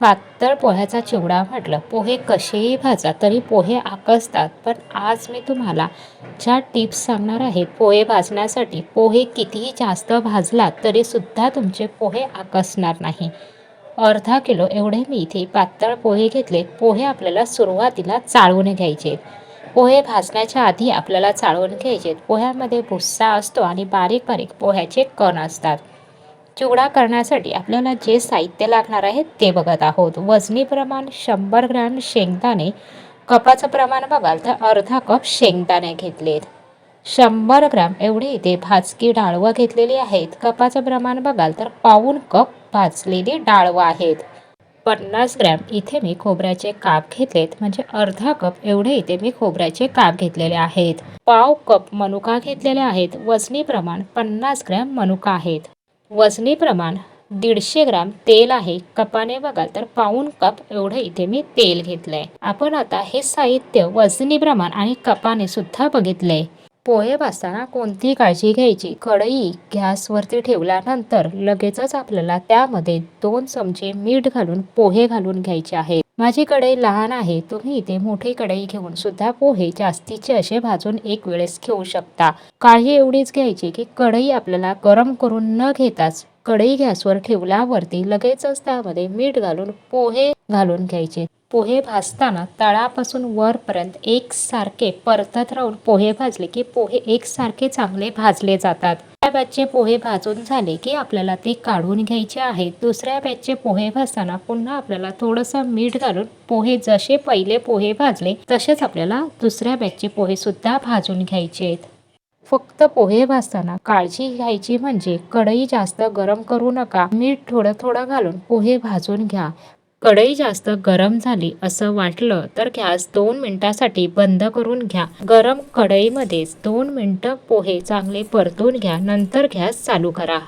पातळ पोह्याचा चिवडा म्हटलं पोहे कसेही भाजा तरी पोहे आकसतात पण आज मी तुम्हाला ज्या टिप्स सांगणार आहे पोहे भाजण्यासाठी पोहे कितीही जास्त भाजलात तरीसुद्धा तुमचे पोहे आकसणार नाही. अर्धा किलो एवढे मी इथे पातळ पोहे घेतले पोहे आपल्याला सुरुवातीला चाळून घ्यायचे पोहे भाजण्याच्या आधी आपल्याला चाळून घ्यायचे पोह्यामध्ये भुस्सा असतो आणि बारीक बारीक पोह्याचे कण असतात. चिवडा करण्यासाठी आपल्याला जे साहित्य लागणार आहे ते बघत आहोत. वजनी प्रमाण शंभर ग्रॅम शेंगदाणे. कपाचं प्रमाण बघाल तर अर्धा कप शेंगदाणे घेतलेत. शंभर ग्रॅम एवढे इथे भाजकी डाळवं घेतलेली आहेत. कपाचं प्रमाण बघाल तर पाऊण कप भाजलेली डाळवं आहेत. पन्नास ग्रॅम इथे मी खोबऱ्याचे काप घेतलेत. म्हणजे अर्धा कप एवढे इथे मी खोबऱ्याचे काप घेतलेले आहेत. पाव कप मनुका घेतलेले आहेत. वजनी प्रमाण पन्नास ग्रॅम मनुका आहेत. वजनी प्रमाण दीडशे ग्राम तेल आहे. कपाने बघाल तर पाऊन कप एवढं इथे मी तेल घेतलंय. आपण आता हे साहित्य वजनी प्रमाण आणि कपाने सुद्धा बघितलंय. पोहे भाजताना कोणती काळजी घ्यायची? कढई गॅसवरती ठेवल्यानंतर लगेचच आपल्याला त्यामध्ये दोन चमचे मीठ घालून पोहे घालून घ्यायचे आहेत माझी कढई लहान आहे तुम्ही इथे मोठी कढई घेऊन सुद्धा पोहे जास्तीचे असे भाजून एक वेळेस घेऊ शकता. काळजी एवढीच घ्यायची की कढई आपल्याला गरम करून न घेताच कढई गॅसवर ठेवल्यावरती लगेचच त्यामध्ये मीठ घालून पोहे घालून घ्यायचे. पोहे भाजताना तळापासून वरपर्यंत एकसारखे परतत राहून पोहे भाजले की पोहे एकसारखे चांगले भाजले जातात. बॅचचे पोहे भाजून झाले की आपल्याला ते काढून घ्यायचे आहेत दुसऱ्या बॅचचे पोहे भाजताना पुन्हा आपल्याला थोडंसं मीठ घालून पोहे जसे पहिले पोहे भाजले तसेच आपल्याला दुसऱ्या बॅचचे पोहे सुद्धा भाजून घ्यायचे आहेत. फक्त पोहे भाजताना काळजी घ्यायची म्हणजे कढई जास्त गरम करू नका. मीठ थोडं थोडं घालून पोहे भाजून घ्या. कढई जास्त गरम झाली असं वाटलं तर गॅस दोन मिनिटासाठी बंद करून घ्या. गरम कढईमध्येच दोन मिनटं पोहे चांगले परतून घ्या. नंतर गॅस चालू करा.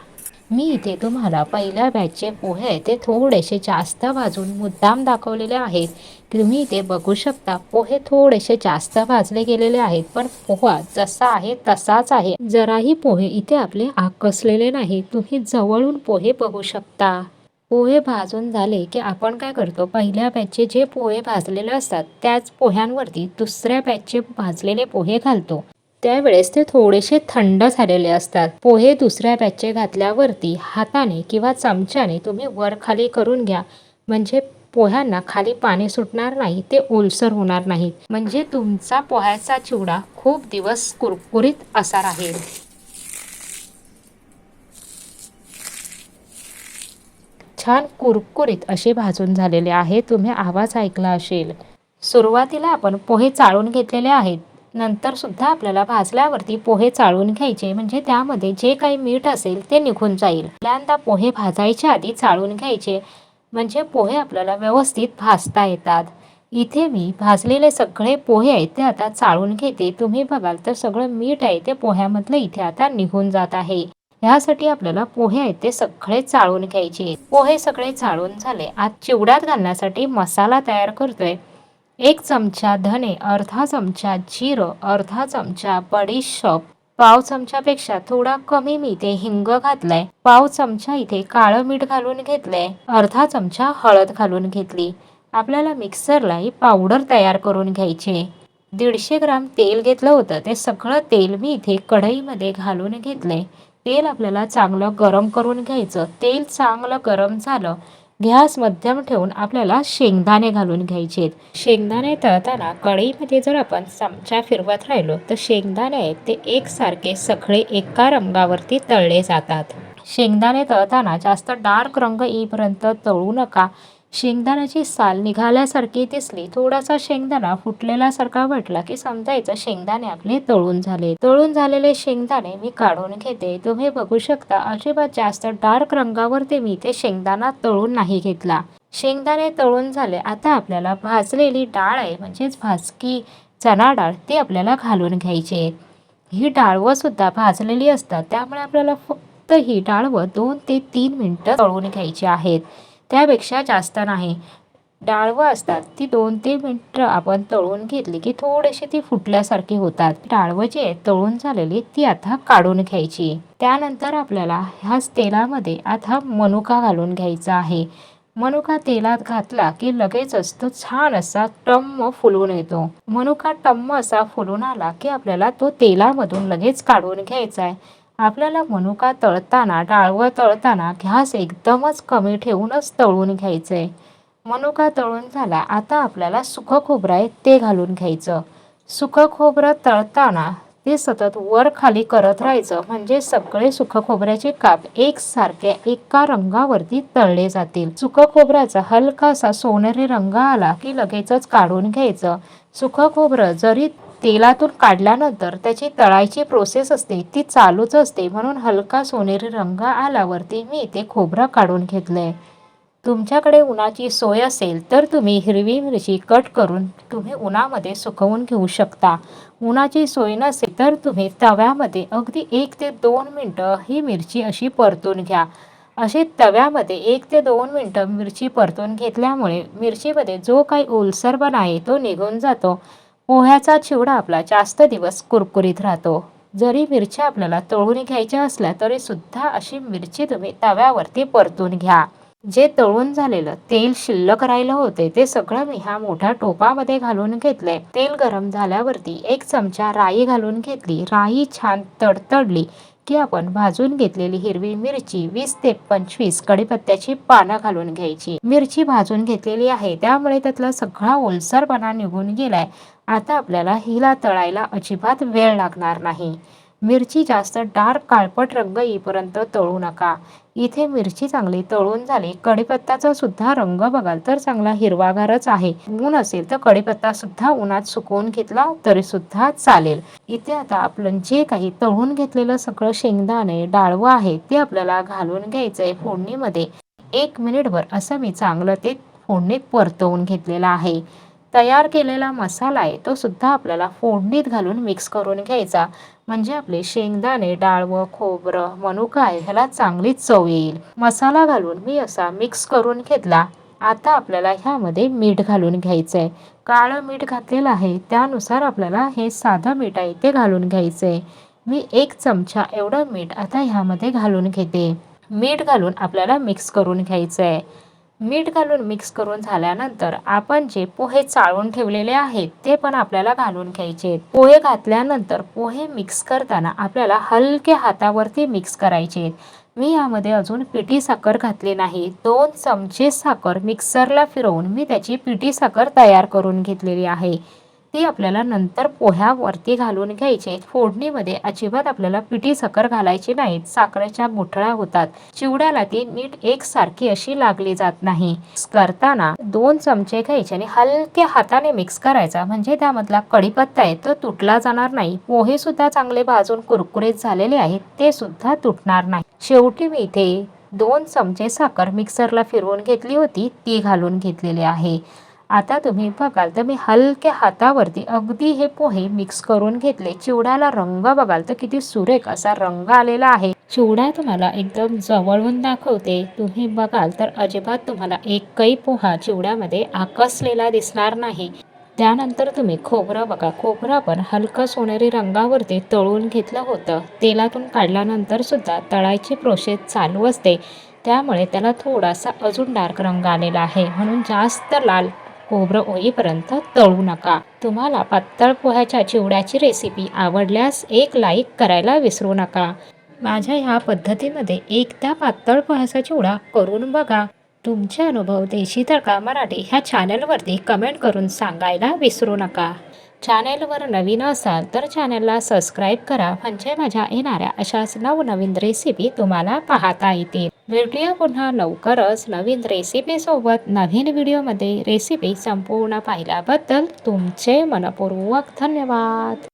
मी इथे तुम्हाला पहिल्या बॅचचे पोहे ते थोडेसे जास्त भाजून मुद्दाम दाखवलेले आहेत. तुम्ही इथे बघू शकता पोहे थोडेसे जास्त भाजले गेलेले आहेत पण पोहा जसा आहे तसाच आहे. जराही पोहे इथे आपले आकसलेले नाही तुम्ही जवळून पोहे बघू शकता. पोहे भाजून झाले की आपण काय करतो? पहिल्या बॅचचे जे पोहे भाजलेले असतात त्याच पोह्यांवरती दुसऱ्या बॅचचे भाजलेले पोहे घालतो. त्यावेळेस ते थोडेसे थंड झालेले असतात. पोहे दुसऱ्या बॅचचे घातल्यावरती हाताने किंवा चमच्याने तुम्ही वर खाली करून घ्या. म्हणजे पोह्यांना खाली पाणी सुटणार नाही ते ओलसर होणार नाहीत. म्हणजे तुमचा पोह्याचा चिवडा खूप दिवस कुरकुरीत असा राहील. छान कुरकुरीत असे भाजून झालेले आहे. तुम्ही आवाज ऐकला असेल. सुरुवातीला आपण पोहे चाळून घेतलेले आहेत. नंतर सुद्धा आपल्याला भाजल्यावरती पोहे चाळून घ्यायचे. म्हणजे त्यामध्ये जे काही मीठ असेल ते निघून जाईल. पहिल्यांदा पोहे भाजायच्या आधी चाळून घ्यायचे. म्हणजे पोहे आपल्याला व्यवस्थित भाजता येतात. इथे मी भाजलेले सगळे पोहे आहेत ते आता चाळून घेते. तुम्ही बघाल तर सगळं मीठ आहे ते पोह्यामधलं इथे आता निघून जात आहे. ह्यासाठी आपल्याला पोहे आहेत ते सगळे चाळून घ्यायचे. पोहे सगळे चाळून झाले. आज चिवड्यात घालण्यासाठी मसाला तयार करतोय. एक चमचा धने अर्धा चमचा जिरं अर्धा चमचा बडीशॉप पाव चमच्यापेक्षा थोडा कमी मी इथे हिंग घातलाय. पाव चमचा इथे काळं मीठ घालून घेतलंय. अर्धा चमचा हळद घालून घेतली. आपल्याला मिक्सरला ही पावडर तयार करून घ्यायची. दीडशे ग्राम तेल घेतलं होतं. ते सगळं तेल मी इथे कढईमध्ये घालून घेतलंय. तेल आपल्याला चांगलं गरम करून घ्यायचं. तेल चांगलं गरम झालं गॅस मध्यम ठेवून आपल्याला शेंगदाणे घालून घ्यायचे शेंगदाणे तळताना कढईमध्ये जर आपण चमचा फिरवत राहिलो तर शेंगदाणे आहेत ते एकसारखे सगळे एका रंगावरती तळले जातात. शेंगदाणे तळताना जास्त डार्क रंग येईपर्यंत तळू नका. शेंगदाण्याची साल निघाल्यासारखी दिसली. थोडासा शेंगदाणा फुटलेल्यासारखा वाटला की समजायचं शेंगदाणे आपले तळून झाले. तळून झालेले शेंगदाणे मी काढून घेते. तुम्ही बघू शकता अजिबात जास्त डार्क रंगावरती मी ते शेंगदाणा तळून नाही घेतला. शेंगदाणे तळून झाले. आता आपल्याला भाजलेली डाळ आहे म्हणजेच भाजकी चणा डाळ ती आपल्याला घालून घ्यायची ही डाळवं सुद्धा भाजलेली असतात. त्यामुळे आपल्याला फक्त ही डाळवं दोन ते तीन मिनटं तळून घ्यायची आहेत. त्यापेक्षा जास्त नाही. डाळवं असतात ती दोन तीन मिनटं आपण तळून घेतली की थोडीशी ती फुटल्यासारखी होतात. डाळवं जी आहे तळून झालेली ती आता काढून घ्यायची. त्यानंतर आपल्याला ह्याच तेलामध्ये आता मनुका घालून घ्यायचा आहे. मनुका तेलात घातला की लगेचच तो छान असा टम्म फुलून येतो. मनुका टम्म असा फुलून आला की आपल्याला तो तेलामधून लगेच काढून घ्यायचा आहे. आपल्याला मनुका तळताना डाळवं तळताना घास एकदमच कमी ठेवूनच तळून घ्यायचं आहे मनुका तळून झाला आता आपल्याला सुखं खोबरं आहे ते घालून घ्यायचं. सुखं खोबरं तळताना ते सतत वर खाली करत राहायचं म्हणजे सगळे सुखं खोबऱ्याचे काप एकसारख्या एका रंगावरती तळले जातील. सुखं खोबऱ्याचा हलकासा सोनेरी रंग आला की लगेचच काढून घ्यायचं. सुखं खोबरं जरी तेलातून काढल्यानंतर त्याची तळायची प्रोसेस असते. ती चालूच असते. म्हणून हलका सोनेरी रंग आल्यावरती मी इथे खोबरं काढून घेतलंय. तुमच्याकडे उन्हाची सोय असेल तर तुम्ही हिरवी मिरची कट करून तुम्ही उन्हामध्ये सुकवून घेऊ शकता. उन्हाची सोय नसेल तर तुम्ही तव्यामध्ये अगदी एक ते दोन मिनटं ही मिरची अशी परतून घ्या. अशी तव्यामध्ये एक ते दोन मिनटं मिरची परतून घेतल्यामुळे मिरचीमध्ये जो काही ओलसरपणा आहे तो निघून जातो. पोह्याचा चिवडा आपला जास्त दिवस कुरकुरीत राहतो. जरी मिरच्या आपल्याला तळून घ्यायच्या असल्या तरी सुद्धा अशी मिरची तुम्ही तव्यावरती परतून घ्या. जे तळून झालेलं तेल शिल्लक राहिलं होते ते सगळं मी ह्या मोठ्या टोपामध्ये घालून घेतले. तेल गरम झाल्यावरती एक चमचा राई घालून घेतली. राई छान तडतडली. की आपण भाजून घेतलेली हिरवी मिरची वीस ते पंचवीस कडीपत्त्याची पानं घालून घ्यायची. मिरची भाजून घेतलेली आहे त्यामुळे त्यातला सगळा ओलसरपणा निघून गेलाय. आता आपल्याला हिला तळायला अजिबात वेळ लागणार नाही. मिरची जास्त डार्क काळपट रंग येईपर्यंत तळू नका. इथे मिरची चांगली तळून झाली कढीपत्ताचा सुद्धा रंग बघाल तर चांगला हिरवागारच आहे. ऊन असेल तर कढीपत्ता सुद्धा उन्हात सुकवून घेतला तरी सुद्धा चालेल. इथे आता आपलं जे काही तळून घेतलेलं सगळं शेंगदाणे डाळवं आहे ते आपल्याला घालून घ्यायचंय फोडणीमध्ये. एक मिनिटभर असं मी चांगलं ते फोडणीत परतवून घेतलेलं आहे. तयार केलेला मसाला आहे तो सुद्धा आपल्याला फोडणीत घालून मिक्स करून घ्यायचा. म्हणजे आपले शेंगदाणे डाळवं खोबरं मनुका आहे ह्याला चांगली चव येईल. मसाला घालून मी असा मिक्स करून घेतला. आता आपल्याला ह्यामध्ये मीठ घालून घ्यायचं आहे काळं मीठ घातलेलं आहे त्यानुसार आपल्याला हे साधं मीठ आहे ते घालून घ्यायचं आहे मी एक चमचा एवढं मीठ आता ह्यामध्ये घालून घेते. मीठ घालून आपल्याला मिक्स करून घ्यायचं आहे मीठ घालून मिक्स करून झाल्यानंतर आपण जे पोहे चाळून ठेवलेले आहेत ते पण आपल्याला घालून घ्यायचे. पोहे घातल्यानंतर पोहे मिक्स करताना आपल्याला हलके हातावरती मिक्स करायचे. आहेत मी यामध्ये अजून पिठी साखर घातली नाही. दोन चमचे साखर मिक्सरला फिरवून मी त्याची पिठी साखर तयार करून घेतलेली आहे. ती आपल्याला नंतर पोह्यावरती घालून घ्यायचे. फोडणीमध्ये अजिबात आपल्याला पिठी साखर घालायची नाहीत साखरेच्या गुठळ्या होतात. चिवड्याला ती नीट एकसारखी अशी लागली जात नाही. करताना दोन चमचे घ्यायचे आणि हलक्या हाताने मिक्स करायचा. म्हणजे त्यामधला कढीपत्ता आहे तो तुटला जाणार नाही. पोहे सुद्धा चांगले भाजून कुरकुरीत झालेले आहेत ते सुद्धा तुटणार नाही. शेवटी मी इथे दोन चमचे साखर मिक्सरला फिरवून घेतली होती ती घालून घेतलेली आहे. आता तुम्ही बघाल तर मी हलक्या हातावरती अगदी हे पोहे मिक्स करून घेतले. चिवड्याला रंग बघाल तर किती सुरेख असा रंग आलेला आहे. चिवडा तुम्हाला एकदम जवळून दाखवते. तुम्ही बघाल तर अजिबात तुम्हाला एकही पोहा चिवड्यामध्ये आकसलेला दिसणार नाही. त्यानंतर तुम्ही खोबरं बघा. खोबरं पण हलकं सोनेरी रंगावरती तळून घेतलं होतं. तेलातून काढल्यानंतर सुद्धा तळायची प्रोसेस चालू असते. त्यामुळे त्याला थोडासा अजून डार्क रंग आलेला आहे. म्हणून जास्त लाल खोबरं होईपर्यंत तळू नका. तुम्हाला पातळ पोह्याच्या चिवड्याची रेसिपी आवडल्यास एक लाईक करायला विसरू नका. माझ्या ह्या पद्धतीमध्ये एकदा पातळ पोह्याचा चिवडा करून बघा. तुमचे अनुभव देशी तडका मराठी ह्या चॅनलवरती कमेंट करून सांगायला विसरू नका. चॅनेलवर नवीन असाल तर चॅनलला सबस्क्राईब करा म्हणजे माझ्या येणाऱ्या अशाच नवनवीन रेसिपी तुम्हाला पाहता येतील. भेटूया पुन्हा लवकरच नवीन रेसिपीसोबत नवीन व्हिडिओमध्ये. रेसिपी संपूर्ण पाहिल्याबद्दल तुमचे मनपूर्वक धन्यवाद.